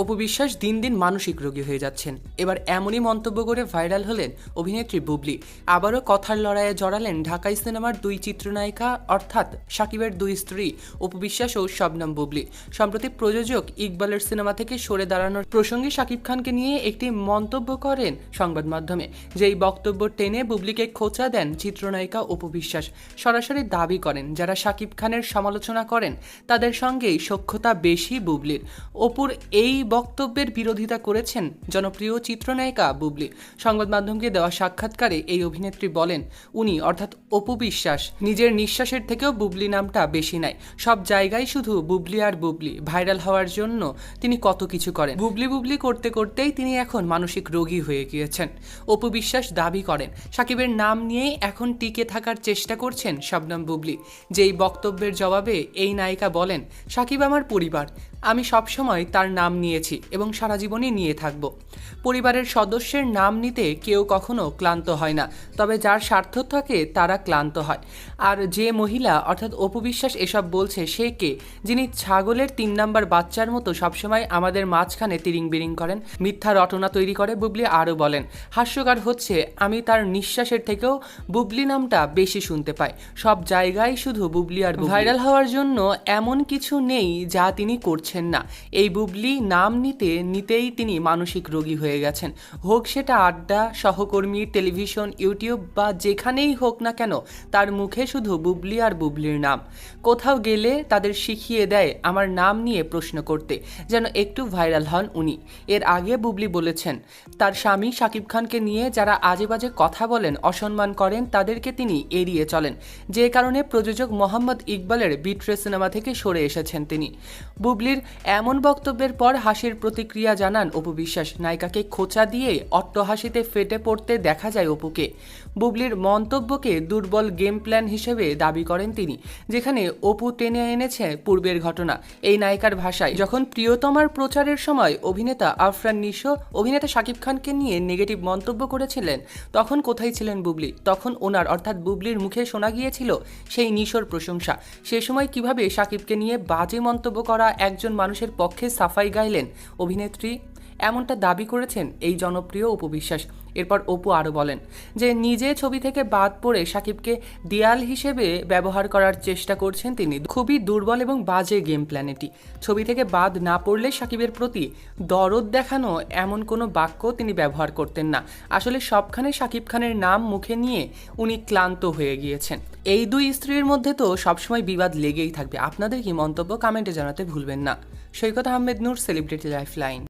অপু বিশ্বাস দিন দিন মানসিক রোগী হয়ে যাচ্ছেন। এবার এমনই মন্তব্য করে ভাইরাল হলেন অভিনেত্রী বুবলি। আবারও কথার লড়াইয়ে জড়ালেন ঢাকাই সিনেমার দুই চিত্রনায়িকা, অর্থাৎ সাকিবের দুই স্ত্রী, অপু বিশ্বাস ও শবনম বুবলি। সম্প্রতি প্রযোজক ইকবালের সিনেমা থেকে সরে দাঁড়ানোর প্রসঙ্গে শাকিব খানকে নিয়ে একটি মন্তব্য করেন সংবাদ মাধ্যমে। যেই বক্তব্য টেনে বুবলিকে খোঁচা দেন চিত্রনায়িকা অপু বিশ্বাস। সরাসরি দাবি করেন, যারা শাকিব খানের সমালোচনা করেন, তাদের সঙ্গেই সখ্যতা বেশি বুবলির। অপুর এই বক্তব্যের বিরোধিতা করেছেন জনপ্রিয় চিত্রনায়িকা বুবলি। সংবাদ মাধ্যমকে দেওয়া সাক্ষাৎকারে এই অভিনেত্রী বলেন, উনি, অর্থাৎ অপু বিশ্বাস, নিজের নিঃশ্বাসের থেকেও বুবলি নামটা বেশি নেয় সব জায়গায় শুধু বুবলি আর বুবলি। ভাইরাল হওয়ার জন্য তিনি কত কিছু করেন। বুবলি বুবলি করতে করতেই তিনি এখন মানসিক রোগী হয়ে গিয়েছেন। অপু বিশ্বাস দাবি করেন, সাকিবের নাম নিয়েই এখন টিকে থাকার চেষ্টা করছেন শবনম বুবলি। যেই বক্তব্যের জবাবে এই নায়িকা বলেন, সাকিব আমার পরিবার। আমি সবসময় তার নাম নিয়েছি এবং সারা জীবনই নিয়ে থাকব। পরিবারের সদস্যের নাম নিতে কেউ কখনো ক্লান্ত হয় না, তবে যার স্বার্থ থাকে তারা ক্লান্ত হয়। আর যে মহিলা, অর্থাৎ অপু বিশ্বাস এসব বলছে, সে কে? যিনি ছাগলের তিন নাম্বার বাচ্চার মতো সবসময় আমাদের মাঝখানে তিরিং বিরিং করেন, মিথ্যা রটনা তৈরি করে বুবলি আরও বলেন, হাস্যকার হচ্ছে, আমি তার নিঃশ্বাসের থেকেও বুবলি নামটা বেশি শুনতে পাই। সব জায়গায় শুধু বুবলি আর ভাইরাল হওয়ার জন্য এমন কিছু নেই যা তিনি করছেন না। এই বুবলি নাম নিতে, নিতেই তিনি মানসিক রোগী হয়ে গেছেন। হোক সেটা আড্ডা, সহকর্মী, টেলিভিশন, ইউটিউব বা যেখানেই হোক না কেন, তার মুখে শুধু বুবলি আর বুবলির নাম। কোথাও গেলে তাদের শিখিয়ে দেয় আমার নাম নিয়ে প্রশ্ন করতে, যেন একটু ভাইরাল হন উনি। এর আগে বুবলি বলেছেন, তার স্বামী শাকিব খানকে নিয়ে যারা আজে বাজে কথা বলেন, অসম্মান করেন, তাদেরকে তিনি এড়িয়ে চলেন। যে কারণে প্রযোজক মোহাম্মদ ইকবালের বিট্রে সিনেমা থেকে সরে এসেছেন তিনি। বুবলির এমন বক্তব্যের পর হাসির প্রতিক্রিয়া জানান অপু বিশ্বাস। নায়িকাকে খোঁচা দিয়ে অট্টহাসিতে ফেটে পড়তে দেখা যায় অপুকে। বুবলির মন্তব্যকে দুর্বল গেম প্ল্যান হিসেবে দাবি করেন তিনি, যেখানে অপু টেনে এনেছে পূর্বের ঘটনা। এই নায়িকার ভাষায়, যখন প্রিয়তমার প্রচারের সময় অভিনেতা আফরান নিশো অভিনেতা শাকিব খানকে নিয়ে নেগেটিভ মন্তব্য করেছিলেন, তখন কোথায় ছিলেন বুবলি? তখন ওনার, অর্থাৎ বুবলির মুখে শোনা গিয়েছিল সেই নিশোর প্রশংসা। সে সময় কীভাবে শাকিবকে নিয়ে বাজে মন্তব্য করা একজন মানুষের পক্ষে সাফাই গাইলেন অভিনেত্রী এমনটা দাবি করেছেন এই জনপ্রিয় উপবিশ্বাস এরপর অপু আরও বলেন যে, নিজে ছবি থেকে বাদ পড়ে সাকিবকে দেয়াল হিসেবে ব্যবহার করার চেষ্টা করছেন তিনি। খুবই দুর্বল এবং বাজে গেম প্ল্যান এটি ছবি থেকে বাদ না পড়লে সাকিবের প্রতি দরদ দেখানো এমন কোনো বাক্য তিনি ব্যবহার করতেন না। আসলে সবখানে সাকিব খানের নাম মুখে নিয়ে উনি ক্লান্ত হয়ে গিয়েছেন। এই দুই স্ত্রীর মধ্যে তো সবসময় বিবাদ লেগেই থাকবে। আপনাদের কি মন্তব্য কমেন্টে জানাতে ভুলবেন না। Saikat Ahmed Noor, celebrity life line